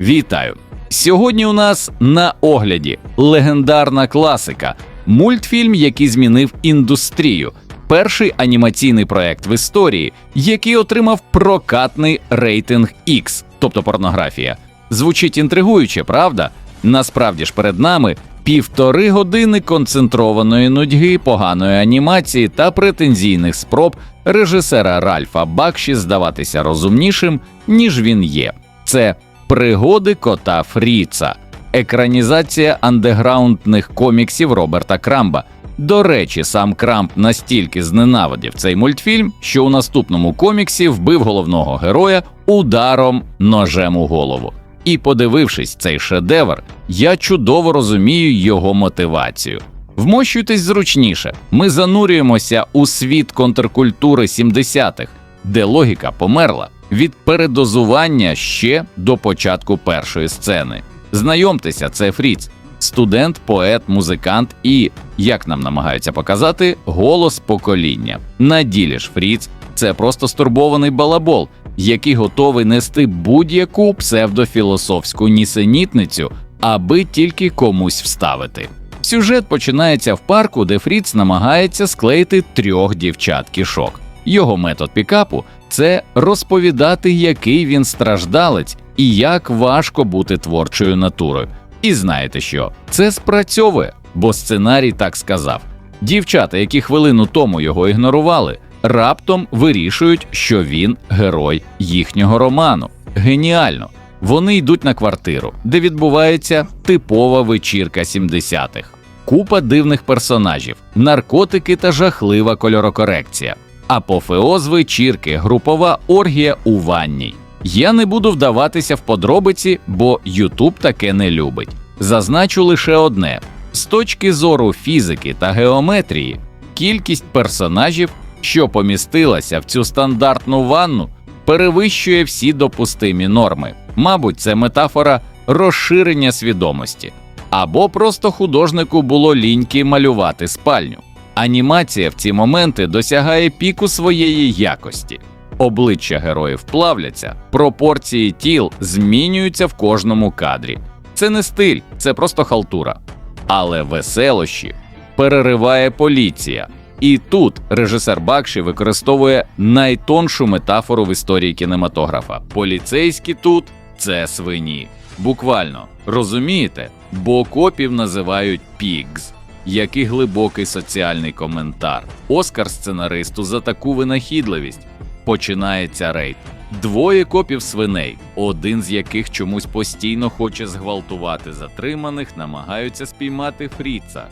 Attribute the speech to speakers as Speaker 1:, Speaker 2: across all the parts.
Speaker 1: Вітаю! Сьогодні у нас на огляді легендарна класика, мультфільм, який змінив індустрію. Перший анімаційний проект в історії, який отримав прокатний рейтинг X, тобто порнографія. Звучить інтригуюче, правда? Насправді ж перед нами півтори години концентрованої нудьги, поганої анімації та претензійних спроб режисера Ральфа Бакші здаватися розумнішим, ніж він є. Це Пригоди кота Фріца, екранізація андеграундних коміксів Роберта Крамба. До речі, сам Крамп настільки зненавидів цей мультфільм, що у наступному коміксі вбив головного героя ударом ножем у голову. І подивившись цей шедевр, я чудово розумію його мотивацію. Вмощуйтесь зручніше. Ми занурюємося у світ контркультури 70-х, де логіка померла від передозування ще до початку першої сцени. Знайомтеся, це Фріц, студент, поет, музикант і, як нам намагаються показати, голос покоління. На ділі ж Фріц це просто стурбований балабол, який готовий нести будь-яку псевдофілософську нісенітницю, аби тільки комусь вставити. Сюжет починається в парку, де Фріц намагається склеїти трьох дівчат кішок. Його метод пікапу це розповідати, який він страждалець і як важко бути творчою натурою. І знаєте що? Це спрацьовує, бо сценарій так сказав. Дівчата, які хвилину тому його ігнорували, раптом вирішують, що він герой їхнього роману. Геніально! Вони йдуть на квартиру, де відбувається типова вечірка 70-х. Купа дивних персонажів, наркотики та жахлива кольорокорекція. Апофеоз вечірки, групова оргія у ванній. Я не буду вдаватися в подробиці, бо Ютуб таке не любить. Зазначу лише одне: з точки зору фізики та геометрії, кількість персонажів, що помістилася в цю стандартну ванну, перевищує всі допустимі норми. Мабуть, це метафора розширення свідомості. Або просто художнику було ліньки малювати спальню. Анімація в ці моменти досягає піку своєї якості. Обличчя героїв плавляться, пропорції тіл змінюються в кожному кадрі. Це не стиль, це просто халтура. Але веселощі перериває поліція. І тут режисер Бакші використовує найтоншу метафору в історії кінематографа. Поліцейські тут це свині. Буквально розумієте, бо копів називають пігз. Який глибокий соціальний коментар. Оскар сценаристу за таку винахідливість. Починається рейд. Двоє копів свиней, один з яких чомусь постійно хоче зґвалтувати затриманих, намагаються спіймати Фріца.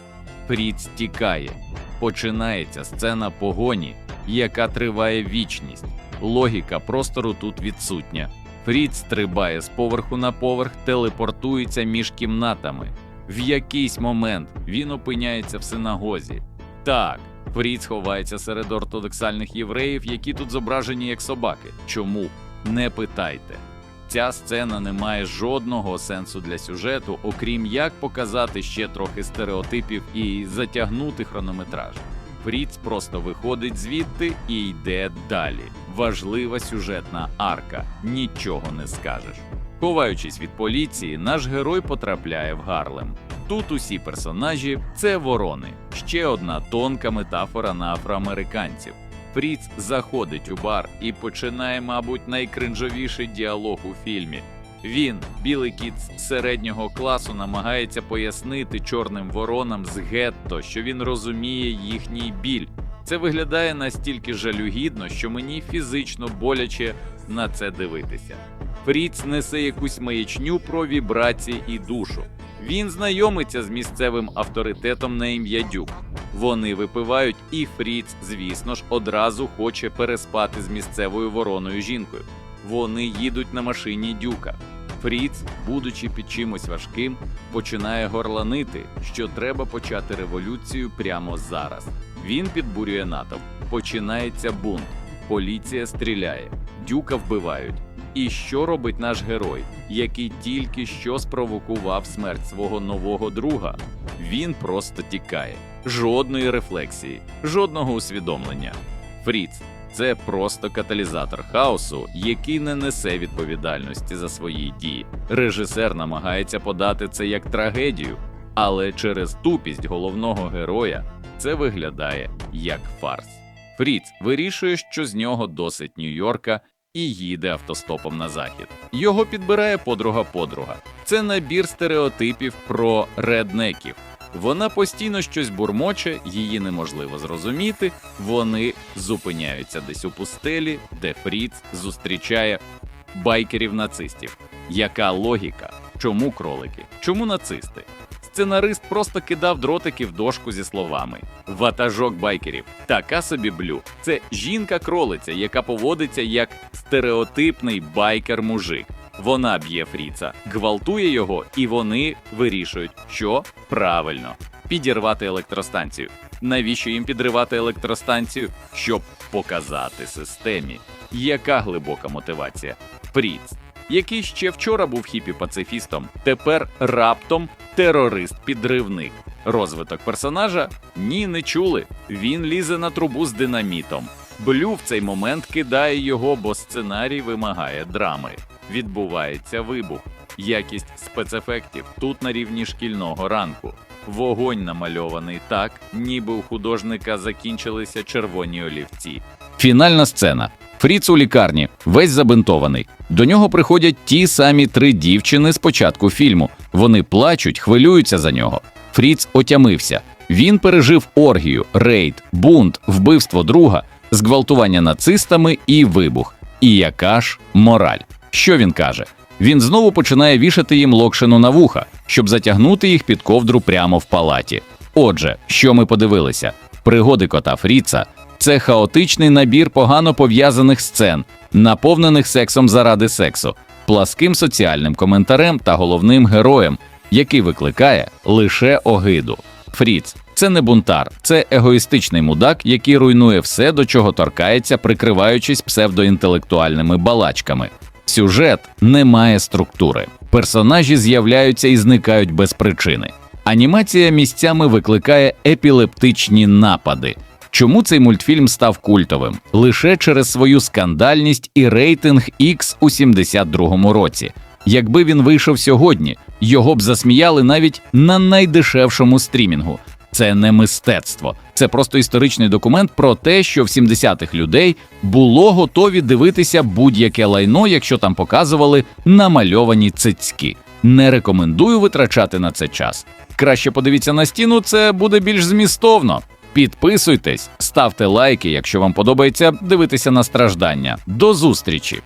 Speaker 1: Фріц тікає. Починається сцена погоні, яка триває вічність. Логіка простору тут відсутня. Фріц стрибає з поверху на поверх, телепортується між кімнатами. В якийсь момент він опиняється в синагозі. Так, Фріц ховається серед ортодоксальних євреїв, які тут зображені як собаки. Чому? Не питайте. Ця сцена не має жодного сенсу для сюжету, окрім як показати ще трохи стереотипів і затягнути хронометраж. Фріц просто виходить звідти і йде далі. Важлива сюжетна арка, нічого не скажеш. Ховаючись від поліції, наш герой потрапляє в Гарлем. Тут усі персонажі це ворони. Ще одна тонка метафора на афроамериканців. Фріц заходить у бар і починає, мабуть, найкринжовіший діалог у фільмі. Він, білий кіт середнього класу, намагається пояснити чорним воронам з гетто, що він розуміє їхній біль. Це виглядає настільки жалюгідно, що мені фізично боляче на це дивитися. Фріц несе якусь маячню про вібрації і душу. Він знайомиться з місцевим авторитетом на ім'я Дюк. Вони випивають, і Фріц, звісно ж, одразу хоче переспати з місцевою вороною жінкою. Вони їдуть на машині Дюка. Фріц, будучи під чимось важким, починає горланити, що треба почати революцію прямо зараз. Він підбурює натовп. Починається бунт. Поліція стріляє, дюка вбивають. І що робить наш герой, який тільки що спровокував смерть свого нового друга? Він просто тікає. Жодної рефлексії, жодного усвідомлення. Фріц це просто каталізатор хаосу, який не несе відповідальності за свої дії. Режисер намагається подати це як трагедію, але через тупість головного героя це виглядає як фарс. Фріц вирішує, що з нього досить Нью-Йорка і їде автостопом на захід. Його підбирає подруга-подруга. Це набір стереотипів про реднеків. Вона постійно щось бурмоче, її неможливо зрозуміти. Вони зупиняються десь у пустелі, де Фріц зустрічає байкерів-нацистів. Яка логіка? Чому кролики? Чому нацисти? Сценарист просто кидав дротики в дошку зі словами: Ватажок байкерів, така собі блю. Це жінка-кролиця, яка поводиться як стереотипний байкер-мужик. Вона б'є Фріца, гвалтує його, і вони вирішують, що правильно підірвати електростанцію. Навіщо їм підривати електростанцію? Щоб показати системі, яка глибока мотивація. Фріц, який ще вчора був хіпі-пацифістом, тепер раптом терорист-підривник. Розвиток персонажа ні, не чули. Він лізе на трубу з динамітом. Блю в цей момент кидає його, бо сценарій вимагає драми. Відбувається вибух. Якість спецефектів тут на рівні шкільного ранку. Вогонь намальований так, ніби у художника закінчилися червоні олівці. Фінальна сцена. Фріц у лікарні, весь забинтований. До нього приходять ті самі три дівчини з початку фільму. Вони плачуть, хвилюються за нього. Фріц отямився. Він пережив оргію, рейд, бунт, вбивство друга, зґвалтування нацистами і вибух. І яка ж мораль? Що він каже? Він знову починає вішати їм локшину на вуха, щоб затягнути їх під ковдру прямо в палаті. Отже, що ми подивилися? Пригоди кота Фріца це хаотичний набір погано пов'язаних сцен, наповнених сексом заради сексу, пласким соціальним коментарем та головним героєм, який викликає лише огиду. Фріц це не бунтар, це егоїстичний мудак, який руйнує все, до чого торкається, прикриваючись псевдоінтелектуальними балачками. Сюжет не має структури. Персонажі з'являються і зникають без причини. Анімація місцями викликає епілептичні напади. Чому цей мультфільм став культовим? Лише через свою скандальність і рейтинг X у 72-му році. Якби він вийшов сьогодні, його б засміяли навіть на найдешевшому стрімінгу. Це не мистецтво, це просто історичний документ про те, що в 70-х людей було готові дивитися будь-яке лайно, якщо там показували намальовані цицьки. Не рекомендую витрачати на це час. Краще подивіться на стіну, це буде більш змістовно. Підписуйтесь, ставте лайки, якщо вам подобається дивитися на страждання. До зустрічі!